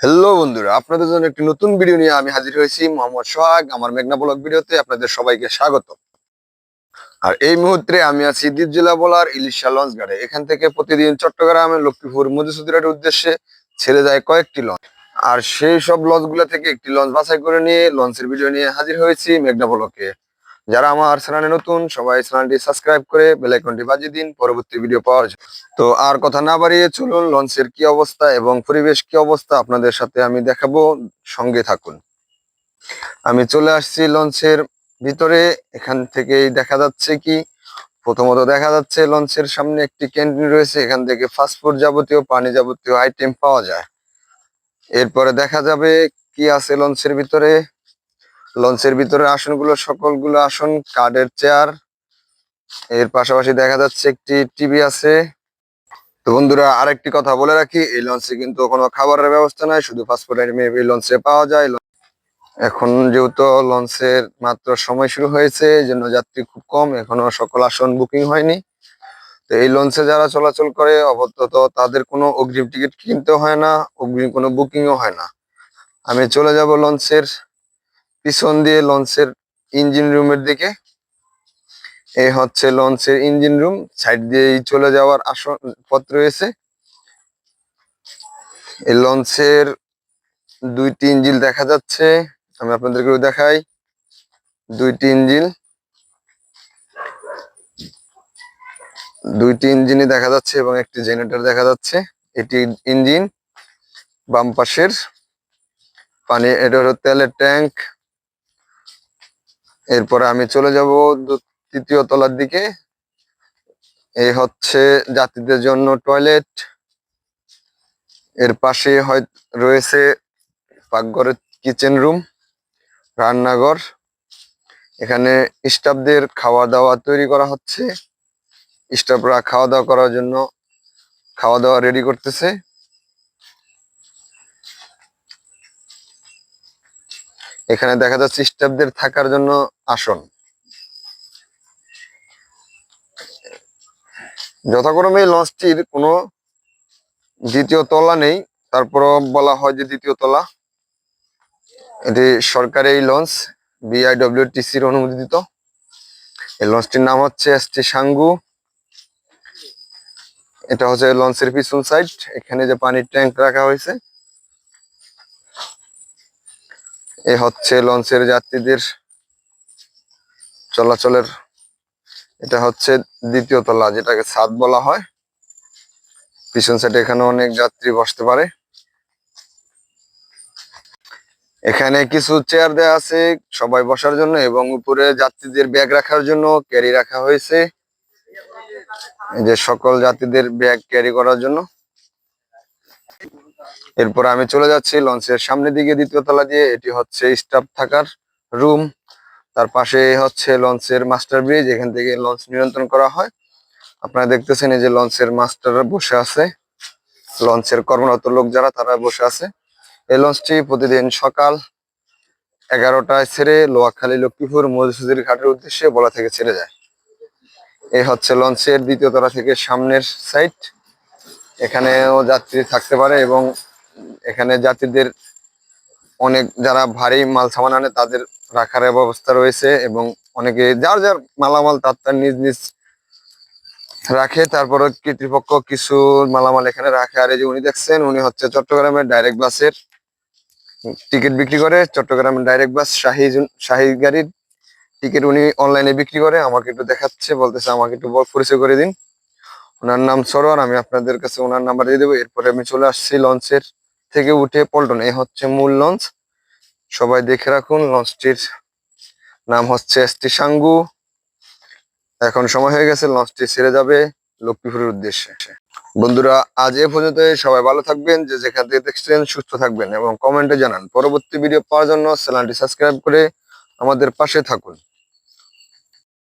Hello বন্ধুরা, আপনাদের জন্য একটি নতুন ভিডিও নিয়ে আমি হাজির হয়েছি মোহাম্মদ সোহাগ, আমার মেঘনা ব্লগ ভিডিওতে আপনাদের সবাইকে স্বাগত। আর এই মুহূর্তে আমি আছি দ্বীপ জেলা বলার ইলিশা লঞ্চ ঘাটে এখান থেকে প্রতিদিন চট্টগ্রামে, লক্ষ্মীপুর, মধুসূদনের উদ্দেশ্যে ছেড়ে যায় কয়েকটি লঞ্চ। আর সেই সব লঞ্চগুলো থেকে একটি লঞ্চ বাছাই করে নিয়ে লঞ্চের ভিডিও নিয়ে হাজির হয়েছি মেঘনা ব্লকে যারা আমার চ্যানেলে নতুন, সবাই চ্যানেলটি সাবস্ক্রাইব করে বেল আইকনটি বাজিয়ে দিন পরবর্তী ভিডিও পাওয়ার জন্য। তো আর কথা না বাড়িয়ে চলুন, লঞ্চের কি অবস্থা এবং পরিবেশ কি অবস্থা আপনাদের সাথে আমি দেখাবো। সঙ্গে থাকুন। আমি চলে আসছি লঞ্চের ভিতরে। এখান থেকেই দেখা যাচ্ছে কি, প্রথমত দেখা যাচ্ছে লঞ্চের সামনে একটি ক্যান্টিন রয়েছে। এখান থেকে ফাস্টফুড যাবতীয়, পানি যাবতীয় আইটেম পাওয়া যায়। এরপরে দেখা যাবে কি আছে লঞ্চের ভিতরে। লঞ্চের ভিতরে আসনগুলো, সকলগুলো আসন, কাঠের চেয়ার। এর পাশাপাশি দেখা যাচ্ছে একটি টিভি আছে। তো বন্ধুরা, আরেকটি কথা বলে রাখি, এই লঞ্চে কিন্তু কোনো খাবারের ব্যবস্থা নাই, শুধু ফাস্টফুড আইটেম এই লঞ্চে পাওয়া যায়। এখন যেহেতু লঞ্চের মাত্র সময় শুরু হয়েছে, এই জন্য যাত্রী খুব কম, এখনও সকল আসন বুকিং হয়নি। তো এই লঞ্চে যারা চলাচল করে অবত্যত তাদের কোনো অগ্রিম টিকিট কিনতে হয় না, অগ্রিম কোনো বুকিংও হয় না। আমি চলে যাব লঞ্চের পিছন দিয়ে লঞ্চের ইঞ্জিন রুমের দিকে। এই হচ্ছে লঞ্চের ইঞ্জিন রুম। সাইড দিয়ে চলে যাওয়ার আসন পথ রয়েছে। এই লঞ্চের দুইটি ইঞ্জিল দেখা যাচ্ছে। আমি আপনাদেরকেও দেখাই। দুইটি ইঞ্জিন দুইটি ইঞ্জিনই দেখা যাচ্ছে এবং একটি জেনারেটর দেখা যাচ্ছে। এটি ইঞ্জিন বাম পাশের। পানি, এটা হলো তেলের ট্যাঙ্ক। এরপরে আমি চলে যাব তৃতীয় তলার দিকে। এই হচ্ছে যাত্রীদের জন্য টয়লেট। এর পাশে হয়, রয়েছে পাকঘরের কিচেন রুম, রান্নাঘর। এখানে স্টাফদের খাওয়া দাওয়া তৈরি করা হচ্ছে। স্টাফরা খাওয়া দাওয়া করার জন্য খাওয়া দাওয়া রেডি করতেছে। এখানে দেখা যাচ্ছে স্টাফদের থাকার জন্য আসন। যথাক্রমে লঞ্চটির কোনো দ্বিতীয় তলা নেই। তারপর বলা হয় যে দ্বিতীয় তলা। এটি সরকারি লঞ্চ, বিআইডব্লিউটিসির অনুমোদিত। এই লঞ্চটির নাম হচ্ছে এস টি সাঙ্গু। এটা হচ্ছে লঞ্চের পিছন সাইড। এখানে যে পানির ট্যাঙ্ক রাখা হয়েছে এ হচ্ছে লঞ্চের যাত্রীদের চলাচলের, এটা হচ্ছে দ্বিতীয় তলা, যেটাকে ছাদ বলা হয়। পিছন সাইডে এখানে অনেক যাত্রী বসতে পারে। এখানে কিছু চেয়ার দেওয়া আছে সবাই বসার জন্য এবং উপরে যাত্রীদের ব্যাগ রাখার জন্য ক্যারি রাখা হয়েছে। যে সকল যাত্রীদের ব্যাগ ক্যারি করার জন্য। এরপর আমি চলে যাচ্ছি লঞ্চের সামনের দিকে, দ্বিতীয় তলা দিয়ে। এটি হচ্ছে স্টাফ থাকার রুম। তার পাশে হচ্ছে লঞ্চের মাস্টার ব্রিজ, এখান থেকে লঞ্চ নিয়ন্ত্রণ করা হয়। আপনারা দেখতেছেন এই যে লঞ্চের মাস্টার বসে আছে। লঞ্চের কর্মরত লোক যারা, তারা বসে আছে। এই লঞ্চটি প্রতিদিন সকাল এগারোটায় ছেড়ে লোয়াখালী, লক্ষ্মীপুর মধুসূদির ঘাটের উদ্দেশ্যে বলা থেকে ছেড়ে যায়। এই হচ্ছে লঞ্চের দ্বিতীয় তলা থেকে সামনের সাইড এখানেও যাত্রী থাকতে পারে এবং এখানে যাত্রীদের অনেক যারা ভারী মাল সামান আনে তাদের রাখার ব্যবস্থা রয়েছে এবং অনেকে যার যার মালামাল তার তার নিজ নিজ রাখে। তারপরে কর্তৃপক্ষ কিছু মালামাল এখানে রাখে। আর এই যে উনি দেখছেন, উনি হচ্ছে চট্টগ্রামের ডাইরেক্ট বাসের টিকিট বিক্রি করে। চট্টগ্রামের ডাইরেক্ট বাস শাহী শাহী গাড়ির টিকিট উনি অনলাইনে বিক্রি করে। আমাকে একটু দেখাচ্ছে, বলতেছে আমাকে একটু পরিচয় করে দিন। ওনার নাম সরোয়ার, আমি আপনাদের কাছে ওনার নাম্বার দিয়ে দেবো। এরপরে আমি চলে আসছি লঞ্চের থেকে উঠে পল্টন। এই হচ্ছে মূল লঞ্চ। সবাই দেখে রাখুন, লঞ্চটির নাম হচ্ছে এস টি সাঙ্গু। এখন সময় হয়ে গেছে, লঞ্চটি ছেড়ে যাবে লক্ষ্মীপুরের উদ্দেশ্যে। বন্ধুরা, আজ এ পর্যন্ত সবাই ভালো থাকবেন, যে যেখান থেকে দেখছেন সুস্থ থাকবেন এবং কমেন্টে জানান। পরবর্তী ভিডিও পাওয়ার জন্য চ্যানেলটি সাবস্ক্রাইব করে আমাদের পাশে থাকুন।